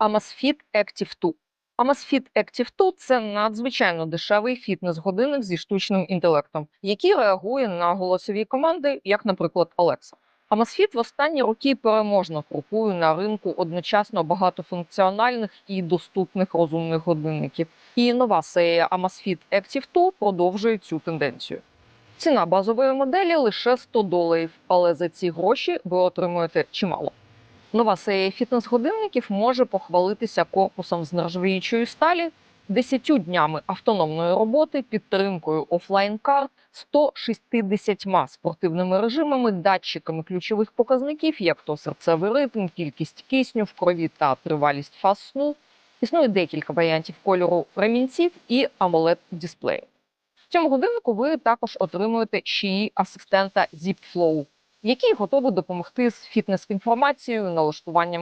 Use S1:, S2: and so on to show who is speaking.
S1: Amazfit Active 2. Amazfit Active 2 – це надзвичайно дешевий фітнес-годинник зі штучним інтелектом, який реагує на голосові команди, як, наприклад, Alexa. Amazfit в останні роки переможно крокує на ринку одночасно багатофункціональних і доступних розумних годинників. І нова серія Amazfit Active 2 продовжує цю тенденцію. Ціна базової моделі лише 100 доларів, але за ці гроші ви отримуєте чимало. Нова серія фітнес-годинників може похвалитися корпусом з нержавіючої сталі, 10 днями автономної роботи, підтримкою офлайн-карт, 160 спортивними режимами, датчиками ключових показників, як то серцевий ритм, кількість кисню в крові та тривалість фаз сну. Існує декілька варіантів кольору ремінців і amoled дисплею. В цьому годиннику ви також отримуєте ще й асистента ZipFlow, який готовий допомогти з фітнес-інформацією, налаштуванням